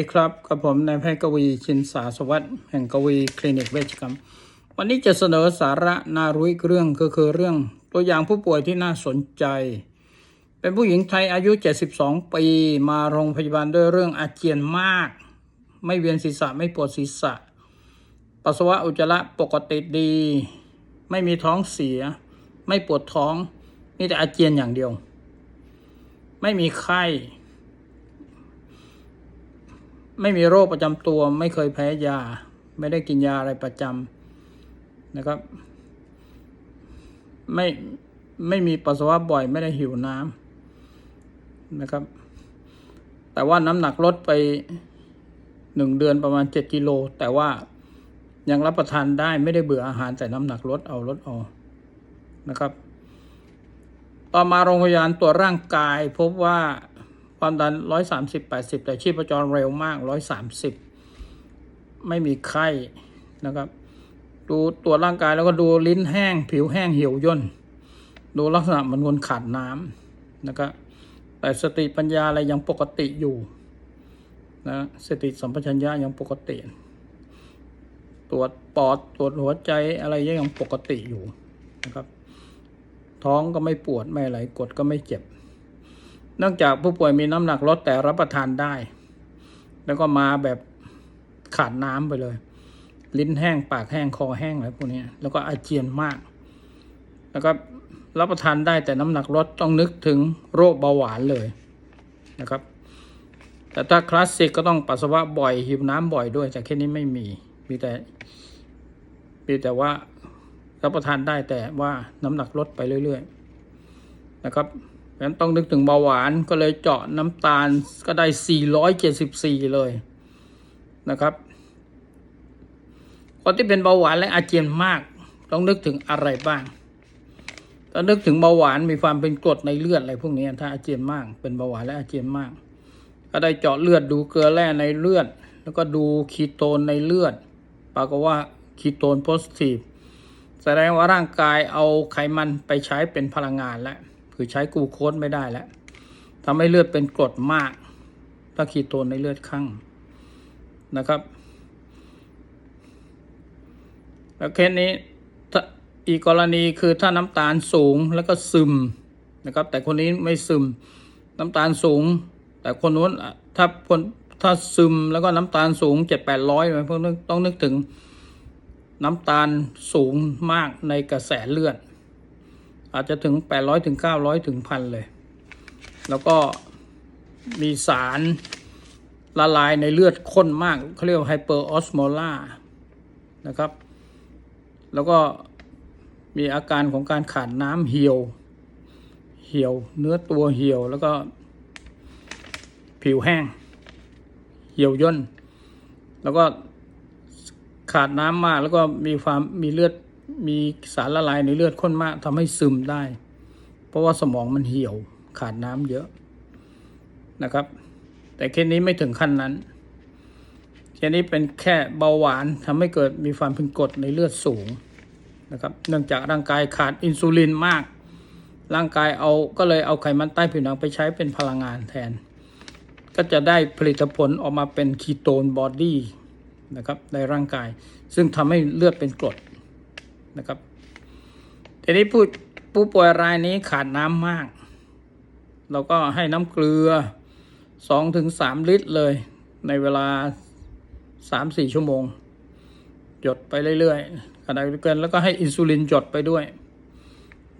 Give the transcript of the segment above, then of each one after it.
ดีครับกับผมนายแพทย์กวีชินสาสวัสดิ์แห่งกวีคลินิกเวชกรรม วันนี้จะเสนอสาระน่ารู้อีกเรื่องก็คือเรื่องตัวอย่างผู้ป่วยที่น่าสนใจ เป็นผู้หญิงไทยอายุ 72 ปีมาโรงพยาบาลด้วยเรื่องอาเจียนมาก ไม่เวียนศีรษะไม่ปวดศีรษะ ปัสสาวะอุจจาระปกติดี ไม่มีท้องเสีย ไม่ปวดท้องมีแต่อาเจียนอย่างเดียว ไม่มีไข้ ไม่มีโรคประจำตัว ไม่เคยแพ้ยา ไม่ได้กินยาอะไรประจำนะครับ ไม่ไม่มีปัสสาวะบ่อย ไม่ได้หิวน้ำนะครับ แต่ว่าน้ำหนักลดไปหนึ่งเดือนประมาณเจ็ดกิโล แต่ว่ายังรับประทานได้ไม่ได้เบื่ออาหารแต่น้ำหนักลดเอาลดเอานะครับ ต่อมาโรงพยาบาลตรวจร่างกายพบว่า ความดันร้อยสามสิบแปดสิบแต่ชีพจรเร็วมากร้อยสามสิบไม่มีไข้นะครับ ดูตัวจร่างกายแล้วก็ดูลิ้นแห้ง ผิวแห้งเหี่ยวย่นดูลักษณะเหมือนคนขาดน้ำนะครับแต่สติปัญญาอะไรยังปกติอยู่นะสติสัมปชัญญะยังปกติ ตรวจปอดตรวจหัวใจอะไรยังปกติอยู่นะครับ ท้องก็ไม่ปวดไม่ไหลกดก็ไม่เจ็บ เนื่องจากผู้ป่วยมีน้ำหนักลดแต่รับประทานได้ แล้วก็มาแบบขาดน้ำไปเลย ลิ้นแห้งปากแห้งคอแห้งอะไรพวกนี้แล้วก็อาเจียนมาก แล้วก็รับประทานได้แต่น้ำหนักลดต้องนึกถึงโรคเบาหวานเลยนะครับ แต่ถ้าคลาสสิกก็ต้องปัสสาวะบ่อยหิวน้ำบ่อยด้วย แต่แค่นี้ไม่มี มีแต่มีแต่ว่ารับประทานได้แต่ว่าน้ำหนักลดไปเรื่อย ๆ นะครับ นั้นต้องนึกถึงเบาหวานก็เลยเจาะน้ำตาลก็ได้ 474 เลยนะครับ คนที่เป็นเบาหวานและอาเจียนมาก ต้องนึกถึงอะไรบ้างต้องนึกถึงเบาหวานมีความเป็นกรดในเลือดอะไรพวกนี้ถ้าอาเจียนมาก เป็นเบาหวานและอาเจียนมาก ก็ได้เจาะเลือดดูเกลือแร่ในเลือด แล้วก็ดูคีโตนในเลือด ปรากฏว่าคีโตนโพสิทีฟแสดงว่าร่างกายเอาไขมันไปใช้เป็นพลังงานแล้ว คือใช้กูโคสไม่ได้แล้วทำให้เลือดเป็นกรดมากถ้าคีโตนในเลือดข้างนะครับ แล้วเคสนี้อีกกรณีคือถ้าน้ำตาลสูงแล้วก็ซึมนะครับ แต่คนนี้ไม่ซึมน้ำตาลสูง แต่คนนู้นถ้าคนถ้าซึมแล้วก็น้ำตาลสูงเจ็ดแปดร้อยพวกนึกต้องนึกถึงน้ำตาลสูงมากในกระแสเลือด อาจจะถึง 800ถึง900ถึงพันเลย แล้วก็มีสารละลายในเลือดข้นมากเขาเรียกว่าไฮเปอร์ออสโมลานะครับ แล้วก็มีอาการของการขาดน้ำเหี่ยว เหี่ยวเนื้อตัวเหี่ยวแล้วก็ผิวแห้ง เหี่ยวย่น แล้วก็ขาดน้ำมากแล้วก็มีความมีเลือด มีสารละลายในเลือดข้นมากทำให้ซึมได้ เพราะว่าสมองมันเหี่ยวขาดน้ำเยอะนะครับ แต่เคสนี้ไม่ถึงขั้นนั้นเคสนี้เป็นแค่เบาหวานทำให้เกิดมีความเป็นกรดในเลือดสูงนะครับ เนื่องจากร่างกายขาดอินซูลินมาก ร่างกายเอาก็เลยเอาไขมันใต้ผิวหนังไปใช้เป็นพลังงานแทน ก็จะได้ผลิตผลออกมาเป็นคีโตนบอดี้นะครับในร่างกาย ซึ่งทำให้เลือดเป็นกรด นะครับทีนี้ผู้ผู้ป่วยรายนี้ขาดน้ำมาก เราก็ให้น้ำเกลือสองถึงสามลิตรเลย ในเวลาสามสี่ชั่วโมง หยดไปเรื่อยๆขณะเดียวกันแล้วก็ให้อินซูลินหยดไปด้วย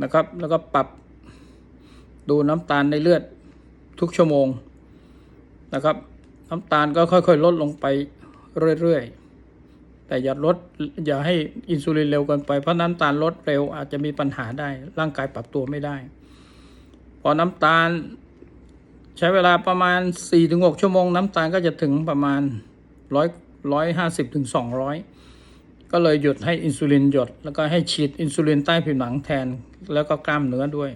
นะครับ แล้วก็ปรับดูน้ำตาลในเลือดทุกชั่วโมงนะครับ น้ำตาลก็ค่อยๆ ลดลงไปเรื่อยๆ แต่อย่าลดอย่าให้อินซูลินเร็วเกินไปเพราะน้ำตาลลดเร็วอาจจะมีปัญหาได้ ร่างกายปรับตัวไม่ได้ พอน้ำตาล ใช้เวลาประมาณ 4-6 ชั่วโมง น้ำตาลก็จะถึงประมาณร้อยร้อยห้าสิบถึงสองร้อยก็เลยหยุดให้อินซูลินหยด แล้วก็ให้ฉีดอินซูลินใต้ผิวหนังแทน แล้วก็กล้ามเนื้อด้วย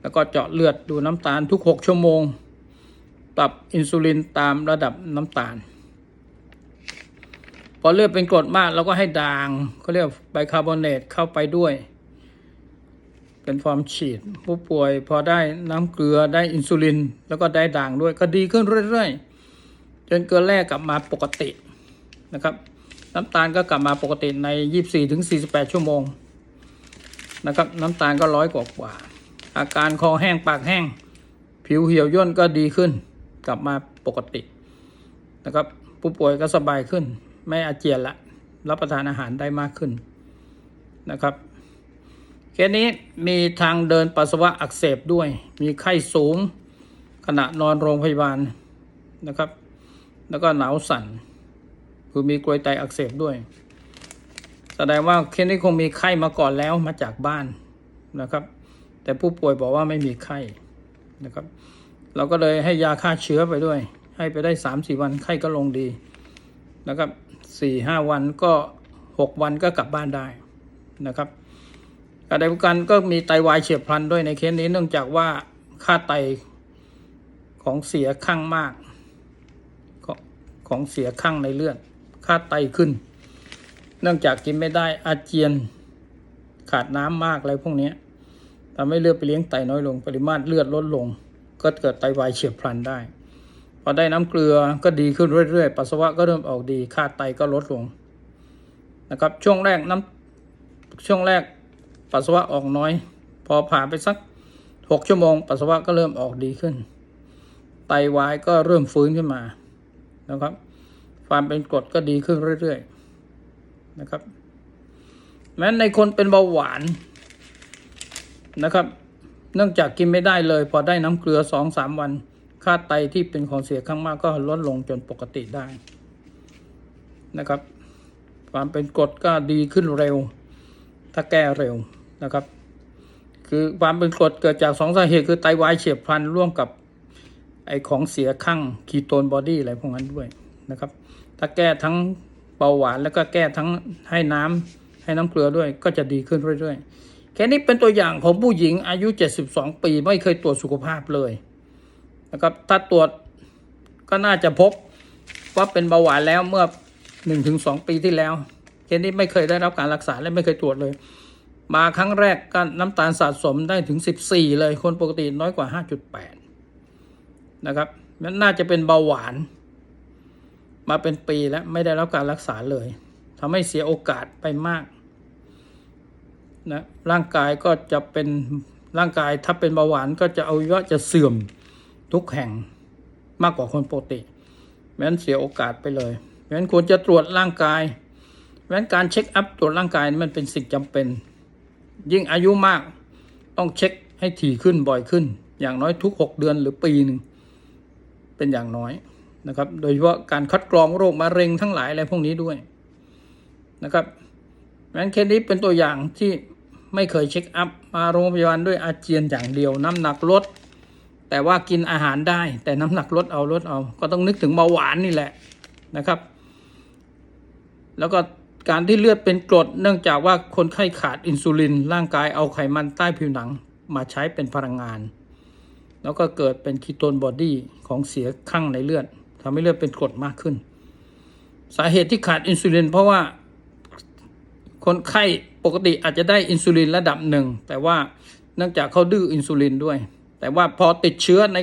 แล้วก็เจาะเลือดดูน้ำตาลทุก 6 ชั่วโมง ปรับอินซูลินตามระดับน้ำตาล อเลือดเป็นกรดมากเราก็ให้ด่างเขาเรียกไบคาร์บอเนตเข้าไปด้วย เป็นฟอร์มฉีด ผู้ป่วยพอได้น้ำเกลือได้อินซูลิน แล้วก็ได้ด่างด้วยก็ดีขึ้นเรื่อยๆ จนเกลือแร่กลับมาปกตินะครับ น้ำตาลก็กลับมาปกติใน 24ถึง48 ชั่วโมงนะครับน้ำตาลก็ร้อยกว่ากว่า อาการคอแห้งปากแห้ง ผิวเหี่ยวย่นก็ดีขึ้น กลับมาปกตินะครับผู้ป่วยก็สบายขึ้น ไม่อาเจียนละ รับประทานอาหารได้มากขึ้นนะครับเคสนี้มีทางเดินปัสสาวะอักเสบด้วย มีไข้สูง ขณะนอนโรงพยาบาลนะครับ แล้วก็หนาวสั่น คือมีกรวยไตอักเสบด้วย แสดงว่าเคสนี้คงมีไข้มาก่อนแล้วมาจากบ้านนะครับ แต่ผู้ป่วยบอกว่าไม่มีไข้นะครับ เราก็เลยให้ยาฆ่าเชื้อไปด้วย ให้ไปได้สามสี่วันไข้ก็ลงดีนะครับ สี่ห้าวันก็หกวันก็กลับบ้านได้นะครับขณะดียวกันก็มีไตวายเฉียบพลันด้วยในเคสนี้เนื่องจากว่าค่าไตของเสียข้างมาก ของเสียข้างในเลือด ค่าไตขึ้น เนื่องจากกินไม่ได้อาเจียนขาดน้ำมากอะไรพวกนี้ทำให้เลือดไปเลี้ยงไตน้อยลง ปริมาตรเลือดลดลง ก็เกิดไตวายเฉียบพลันได้ อได้น้ำเกลือก็ดีขึ้นเรื่อยๆ ปัสสาวะก็เริ่มออกดีค่าไตก็ลดลงนะครับ ช่วงแรกน้ำช่วงแรกปัสสาวะออกน้อย พอผ่านไปสักหกชั่วโมง ปัสสาวะก็เริ่มออกดีขึ้น ไตวายก็เริ่มฟื้นขึ้นมานะครับ ความเป็นกรดก็ดีขึ้นเรื่อยๆนะครับ แม้ในคนเป็นเบาหวานนะครับ เนื่องจากกินไม่ได้เลย พอได้น้ำเกลือสองสามวัน ค่าไตที่เป็นของเสียข้างมากก็ลดลงจนปกติได้ นะครับ ความเป็นกรดก็ดีขึ้นเร็ว ถ้าแก้เร็วนะครับ คือความเป็นกรดเกิดจากสองสาเหตุคือไตวายเฉียบพลันร่วมกับไอของเสียข้างคีโตนบอดี้อะไรพวกนั้นด้วยนะครับ ถ้าแก้ทั้งเบาหวานแล้วก็แก้ทั้งให้น้ำให้น้ำเกลือด้วยก็จะดีขึ้นเรื่อยๆ แค่นี้เป็นตัวอย่างของผู้หญิงอายุ 72 ปีไม่เคยตรวจสุขภาพเลย นะครับถ้าตรวจก็น่าจะพบว่าเป็นเบาหวานแล้วเมื่อ1-2ปีที่แล้วเคสนี้ไม่เคยได้รับการรักษาและไม่เคยตรวจเลย มาครั้งแรกก็น้ำตาลสะสมได้ถึง 14 เลยคนปกติน้อยกว่า 5.8 นะครับมันน่าจะเป็นเบาหวาน มาเป็นปีแล้วไม่ได้รับการรักษาเลยทำให้เสียโอกาสไปมากนะร่างกายก็จะเป็นร่างกายถ้าเป็นเบาหวานก็จะเอายะจะเสื่อม ทุกแห่งมากกว่าคนปกติเพราะฉะนั้นเสียโอกาสไปเลยเพราะฉะนั้นควรจะตรวจร่างกายเพราะฉะนั้นการเช็คอัพตรวจร่างกายนี่มันเป็นสิ่งจำเป็น ยิ่งอายุมากต้องเช็คให้ถี่ขึ้นบ่อยขึ้น อย่างน้อยทุก 6 เดือนหรือปีหนึ่งเป็นอย่างน้อยนะครับ โดยเฉพาะการคัดกรองโรคมะเร็งทั้งหลายอะไรพวกนี้ด้วยนะครับเพราะฉะนั้นเคสนี้เป็นตัวอย่างที่ไม่เคยเช็คอัพมาโรงพยาบาลด้วยอาเจียนอย่างเดียว น้ำหนักลด แต่ว่ากินอาหารได้ แต่น้ำหนักลดเอาลดเอา ก็ต้องนึกถึงเบาหวานนี่แหละนะครับ แล้วก็การที่เลือดเป็นกรดเนื่องจากว่าคนไข้ขาดอินซูลิน ร่างกายเอาไขมันใต้ผิวหนังมาใช้เป็นพลังงาน แล้วก็เกิดเป็นคีโตนบอดี้ของเสียข้างในเลือดทำให้เลือดเป็นกรดมากขึ้น สาเหตุที่ขาดอินซูลิน เพราะว่าคนไข้ปกติอาจจะได้อินซูลินระดับหนึ่งแต่ว่าเนื่องจากเขาดื้ออินซูลินด้วย แต่ว่าพอติดเชื้อใน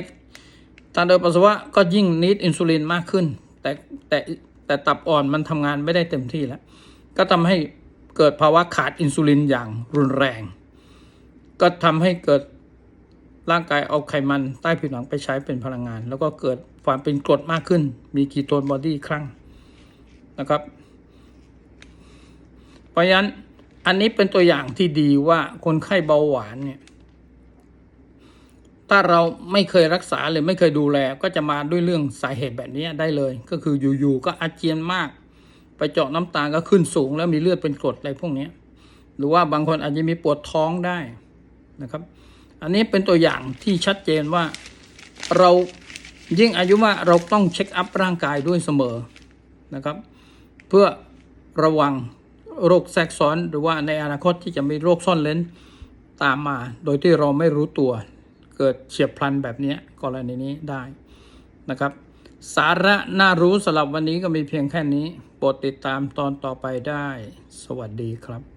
ทางเดินปัสสาวะก็ยิ่งนิดอินซูลินมากขึ้น แต่แต่แต่ตับอ่อนมันทำงานไม่ได้เต็มที่แล้ว ก็ทำให้เกิดภาวะขาดอินซูลินอย่างรุนแรง ก็ทำให้เกิดร่างกายเอาไขมันใต้ผิวหนังไปใช้เป็นพลังงาน แล้วก็เกิดความเป็นกรดมากขึ้น มีคีโตนบอดี้ครั้งนะครับ เพราะฉะนั้นอันนี้เป็นตัวอย่างที่ดีว่าคนไข้เบาหวานเนี่ย ถ้าเราไม่เคยรักษาหรือไม่เคยดูแล ก็จะมาด้วยเรื่องสาเหตุแบบนี้ได้เลย ก็คืออยู่ๆก็อาเจียนมาก ไปเจาะน้ำตาลก็ขึ้นสูง แล้วมีเลือดเป็นกรดอะไรพวกนี้หรือว่าบางคนอาจจะมีปวดท้องได้นะครับ อันนี้เป็นตัวอย่างที่ชัดเจนว่าเรายิ่งอายุมากเราต้องเช็คอัพร่างกายด้วยเสมอนะครับ เพื่อระวังโรคแทรกซ้อนหรือว่าในอนาคตที่จะมีโรคซ่อนเลนตามมา โดยที่เราไม่รู้ตัว เกิดเฉียบพลันแบบนี้กรณีนี้ได้นะครับ สาระน่ารู้สำหรับวันนี้ก็มีเพียงแค่นี้โปรดติดตามตอนต่อไปได้ สวัสดีครับ